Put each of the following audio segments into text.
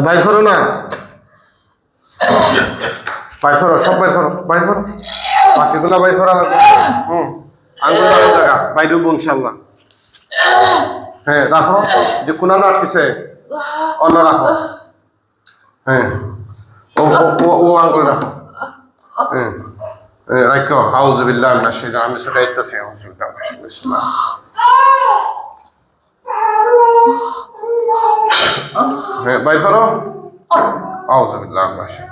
বাইর করো না। বাইর করো, সব বাইর করো বাইর করো। বাকিগুলো বাইর করা লাগবে। হুম, আঙ্গুল রাখো জায়গা, বাইর হব ইনশাল্লাহ হ্যাঁ রাখো, যে কোনা না আটকেছে অন্য রাখো। হ্যাঁ ও, ও- ও আঙ্গুল রাখো। হ্যাঁ রাখো আউযু বিল্লাহি আমি সেটা ইত্তাসি আউযু বিল্লাহি হ্যাঁ বাই করো। আউজুবিল্লাহ মাশা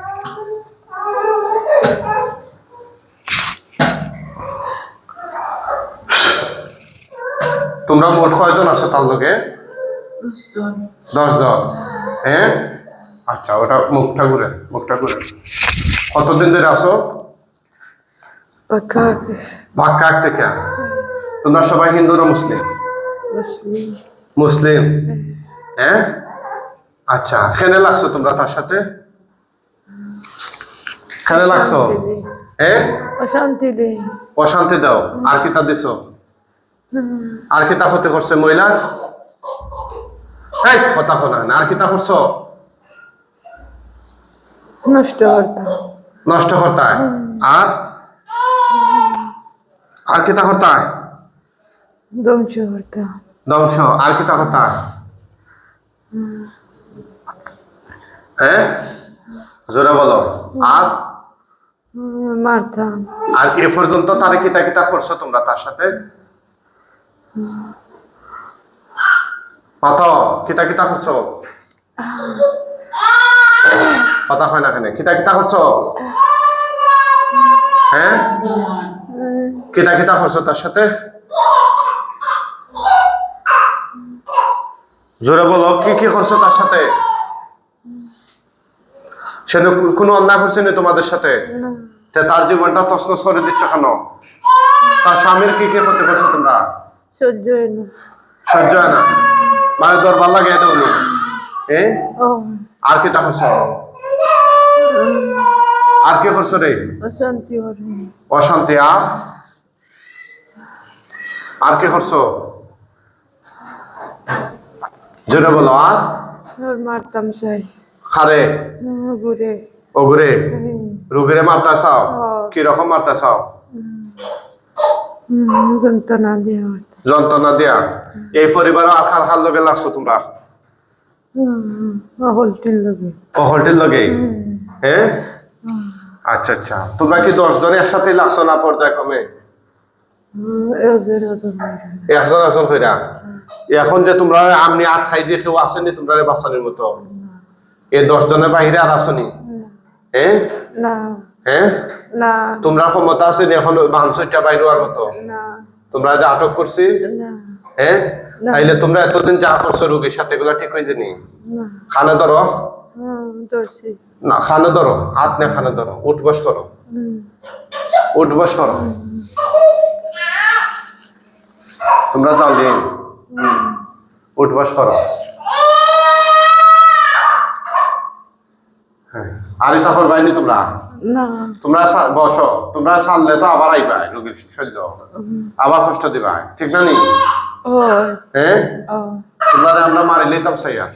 তোমরা মোট কয়জন আছো তার লোকে দশজন। হ্যাঁ আচ্ছা ওটা মুখটা ঘুরে মুখটা ঘুরে। কতদিন ধরে আসো ভাক্কাক থেকে তোমরা সবাই হিন্দু না মুসলিম? মুসলিম। হ্যাঁ আচ্ছা খেনে লাগছো তোমরা তার সাথে? খেনে লাগছো? হ্যাঁ অশান্তি দেই অশান্তি দাও। আর কি তা দিছো আর কি তা হতে করছে মহিলা? এই কথা না আর কি তা করছ? নষ্ট করতাম নষ্ট করতায়? আর? আর কি তা করতায়? ধ্বংস করতাম ধ্বংস। আর কি তা করতায় হ্যাঁ? জোরে বলো। আর? আর এ পর্যন্ত তারে কিতা কিতা করছ তোমরা তার সাথে? কত কিতা কিতা করছ? কথা হয় না কেন কিতা কিতা করছ? হ্যাঁ? কিতা কিতা করছ তার সাথে? জোরে বলো কি কি করছ তার সাথে? সে কোনো অন্যায় করছে না তোমাদের সাথে? তে তার জীবনটা তসনস করে দিচ্ছ কেন? তার স্বামীর কি কি করতে পারছ তোমরা? সহ্য হয় না। সহ্য হয় না? মানে দরবার লাগে এটা বলি। এ? আর কি তা করছ? আর কি করছ রে? অশান্তি অশান্তি আর? আর কি করছ? জোরে বলো আর? মারতাম চাই খারে ঘুরে ওগুরে। রুগিরে মারতে চাও? হ্যাঁ। কি রকম মারতে চাও? যন্ত্রণা দিয়ে যন্ত্রণা দিয়া? এই পরিবার আখার খার লগে লাগছো তোমরা? লগে। অহলটির লগে? হ্যাঁ আচ্ছা আচ্ছা। তোমরা কি দশ জন একসাথে লাগছো না পর্যায়ক্রমে? মারে। একজন একজন কইরা এখন যে তোমরা আমনি আট খাই দিয়ে কেউ আসেনি তোমরা বাচ্চানির মতো? এই দশ জনের বাহিরে আর আসনি হ্যাঁ হ্যাঁ তোমরা ক্ষমতা আছে এখন মাংসটা বাইরে হওয়ার মতো? তোমরা যে আটক করছি? হ্যাঁ তাইলে তোমরা এতদিন যা করছ রোগীর সাথে এগুলা ঠিক হয়ে যানি না। খানে ধরো। না খানে ধরো। হাত নে খানে ধরো। উঠ বস করো। উঠ বস করো। তোমরা যাও দিন উঠ বস করো। আর এটা করবাইনি তোমরা? না। তোমরা বসো। তোমরা সারলে তো আবার আইবা রোগীর শৈল। আবার কষ্ট দিবা ঠিক না নি? হয়। হ্যাঁ? ও। তোমরা আমরা মারি লইতাম সাই আর।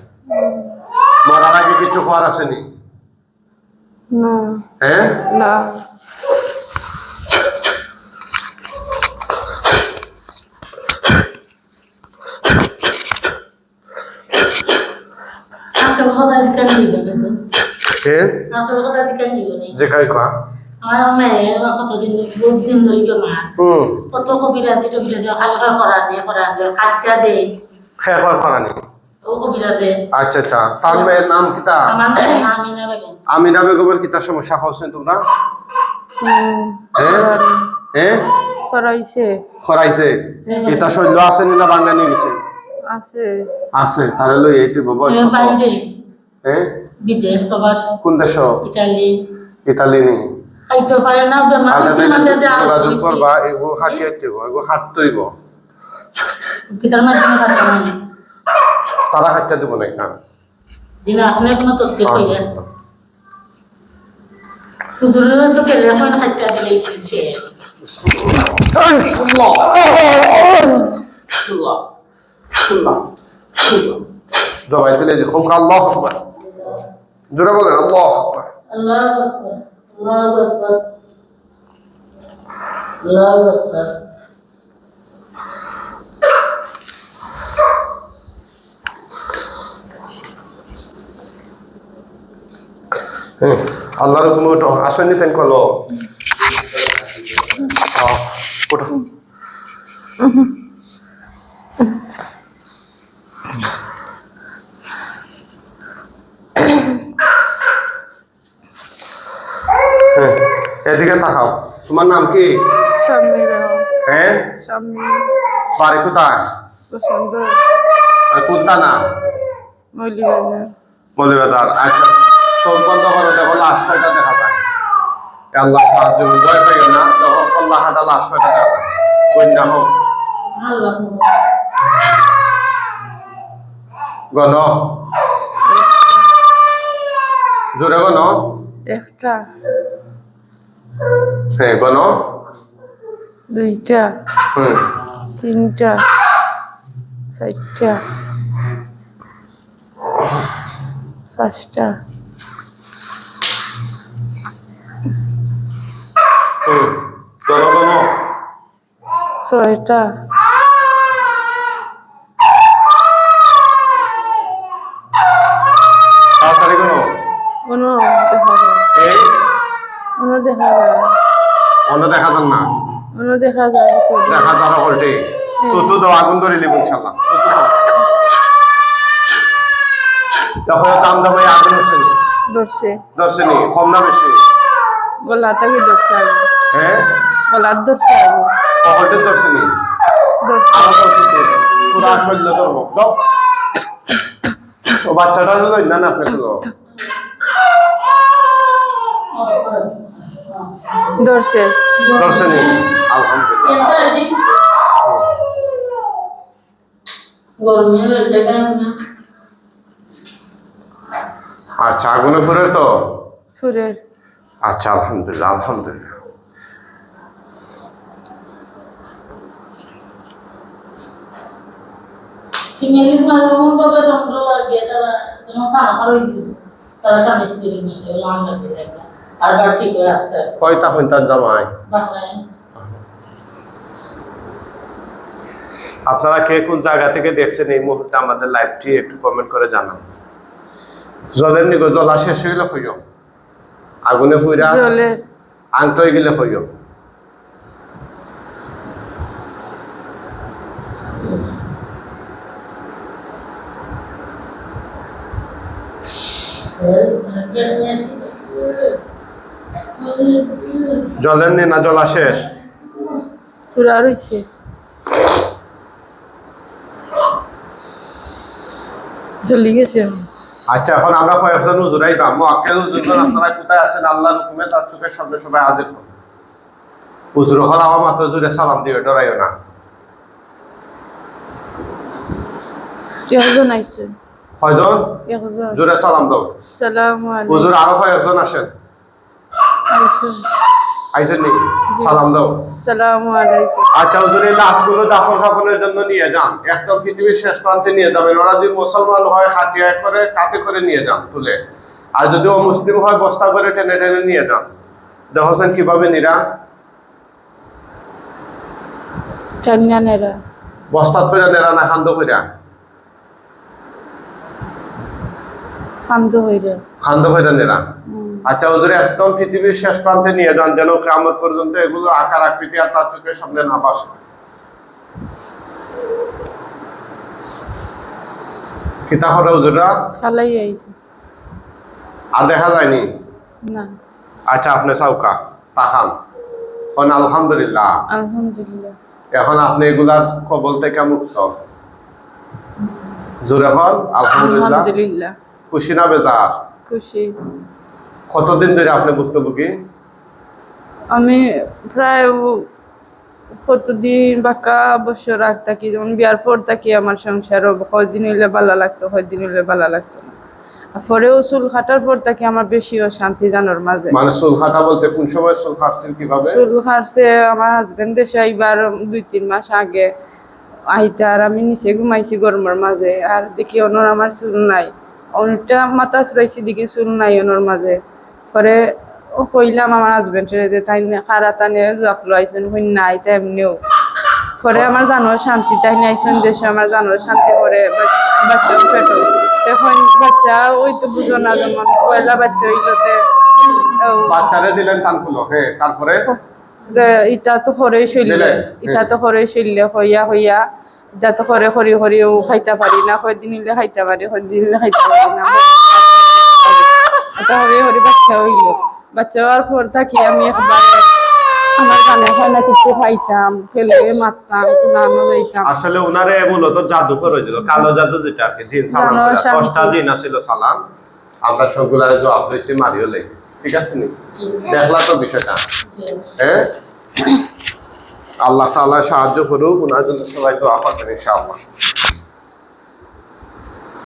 মরার আগে কিছু হওয়ার আসেনি না? হ্যাঁ? না। কথা দিকেন দিবেন কিন্তু হ্যাঁ কথা দিকেন দিবেন যে খাই খা আমার মেয়ে কতদিন বহুত দিন ধরে বেমার হুম। কত কবিরাজি টবিরাজি হালকা করা দিয়ে করা দিয়ে খাটটা দে খেয়ে আচ্ছা আচ্ছা। তার মেয়ের নাম কিতা? আমিনা বেগমের কিতার সমস্যা হচ্ছেন তোমরা। হ্যাঁ হ্যাঁ করাইছে খরাইছে কিতা শৈল আসেনি না বাংলা নিয়ে গেছে আছে। আছে তাহলে লই এইটি বয়স কত? হ্যাঁ বিদেশ প্রবাস কোন দেশ? ইটালি ইতালি নি খাইতে পারে না যোগাযোগ করবা এগো হাটিয়ে দিব এগো হাট তৈব কিতার মাধ্যমে মানে তারা দিব না না দিন আপনি কোনো তথ্য কইলেন তো এখন দিলে শেষ। জবাই দিলে যে খুব আল্লাহ আকবার। জোরে বলেন আল্লাহ আল্লাহর ওঠো আসেননি তেন কলো। হ্যাঁ, এদিকে তাকাও। তোমার নাম কি? হ্যাঁ? বাড়ি কোথায়? কোনটা না? মৌলিবাজার। আচ্ছা চোখ বন্ধ করো দেখো লাশ কয়টা দেখা যায়। আল্লাহ সাহায্য ভয় পেয়ে না দেখো কল্লা হাটা লাশ কয়টা দেখা যায়। বন্যা হোক। গণ জোরে গণ একটা। হ্যাঁ গণ দুইটা হুম। তিনটা চারটা পাঁচটা। হুম। গণ গণ ছয়টা তাড়াতাড়ি গণ কোনো দেখা যায় এই কোনো দেখা যায় অন্য দেখা যান না। দেখা যায় দেখা যার উল্টে। তুতু দাও আগুন ধরে তুতু দাও তারপরে দাম দামে আগুন হচ্ছে ধরছে। দর্শনী কম না বেশি? গলা থেকে ধরছে আগে হ্যাঁ? গলার ধরছে আগে পকেটের দর্শনী ধরছে। আরও দর্শনী পুরা ধর্ম দাও ও বাচ্চাটা লই না না আপনাকে ধরছে। আলহামদুলিল্লাহ। আচ্ছা আগুনে ফুরে তো? সুরের আচ্ছা আলহামদুলিল্লাহ আলহামদুলিল্লাহ। ফিমেলির মাঝে এমন ভাবে যন্ত্র লাগিয়ে তারা দিল তারা স্বামী স্ত্রী লন্ডন থেকে আর হয়ে কয়টা হইতার জামাই আপনারা কে কোন জায়গা থেকে দেখছেন এই মুহূর্তে আমাদের লাইভটি একটু কমেন্ট করে জানান। জলের নিগো জলা শেষ হইলে হইও আগুনে ফুইরা আংট হয়ে গেলে হইও জলের নি না জলা শেষ চূড়া রয়েছে চলে গেছে। আচ্ছা এখন আমরা কয়েকজন উজুরাই বা মোয়াক্কেল উজুরজন আপনারা কোথায় আছেন? আল্লাহর হুকুমে তার চোখের সামনে সবাই হাজির হন। উজুর হল আমার মাত্র জুড়ে সালাম দিও ডরাইও না। একজন আইছে কয়জন? জোরে সালাম দাও। সালাম হুজুর আরও কয়েকজন আসেন। আলাইকুম আইসেন সালাম দাও। সালাম আলাইকুম। আচ্ছা হুজুর লাশগুলো দাফন কাফনের জন্য নিয়ে যান। একদম পৃথিবীর শেষ প্রান্তে নিয়ে যাবেন। ওরা যদি মুসলমান হয় খাটিয়া করে কাতে করে নিয়ে যান তুলে। আর যদি ও মুসলিম হয় বস্তা করে টেনে টেনে নিয়ে যান। দেখছেন কীভাবে নিরা? বস্তা করে নেরা না খান্দ কইরা? খান্দ হইলে আচ্ছা হুজুর একদম পৃথিবীর শেষ প্রান্তে নিয়ে যান যেন কামত পর্যন্ত এগুলো আকার আকৃতি আর তার চোখের সামনে না বাসে কিতা হুজুররা? খালাই আইছে। আর দেখা যায়নি? না। আচ্ছা আপনি চাউকা তাকান এখন আলহামদুলিল্লাহ। আলহামদুলিল্লাহ। এখন আপনি এগুলার কবল থেকে মুক্ত। জোরে হন আলহামদুলিল্লাহ। আলহামদুলিল্লাহ। খুশি না বেজার? খুশি। কতদিন ধরে আপনি ভুক্তভোগী আমি প্রায় কতদিন বাকা বছর আগ থাকি যেমন বিয়ার পর থাকি আমার সংসারও কয়দিন হইলে ভালো লাগতো কয়দিন হইলে ভালো লাগতো না। পরেও চুল কাটার পর থাকি আমার বেশি শান্তি জানোর মাঝে। মানে চুল খাটা বলতে কোন সময় চুল খাটছেন কীভাবে? চুল কাটছে আমার হাজবেন্ড দেশে এইবার দুই তিন মাস আগে। আইতে আর আমি নিচে ঘুমাইছি গরমের মাঝে আর দেখি অনর আমার চুল নাই। অনেকটা মাথা চড়াইছি দেখি চুল নাই ওনার মাঝে। পরে ও কইলাম আমার হাজবেন্ডের যে তাই খারা টানে জপ লাইছেন নাই তাই এমনিও পরে আমার জানো শান্তি তাই নাইছেন দেশে আমার জানো শান্তি করে বাচ্চা পেটো তখন বাচ্চা ওই তো বুঝো না যেমন পয়লা বাচ্চা হইলতে বাচ্চারে দিলেন তানকুলো হ্যাঁ তারপরে? ইটা তো শৈল্য ইটা তো শৈল্য হইয়া হইয়া ইটা করে খরে খরি খরিও খাইতে পারি না কয়দিন হইলে খাইতে পারি কয়দিন হইলে খাইতে পারি না এটা হরি হরে বাচ্চা হইল। বাচ্চা হওয়ার পর থাকি আমি একবারে আমার গানে হয় না কিছু খাইতাম ফেলে মারতাম নানো যাইতাম। আসলে ওনারে মূলত জাদুকর হয়েছিল কালো জাদু যেটা আর কি জিন সালাম করা। দশটা জিন আছিল সালাম। আমরা সবগুলারে জবাব হয়েছি মারিও লেগে ঠিক আছে নি? দেখলা তো বিষয়টা। হ্যাঁ? আল্লাহ তালা সাহায্য করুক ওনার জন্য সবাই দোয়া করবেন ইনশাআল্লাহ।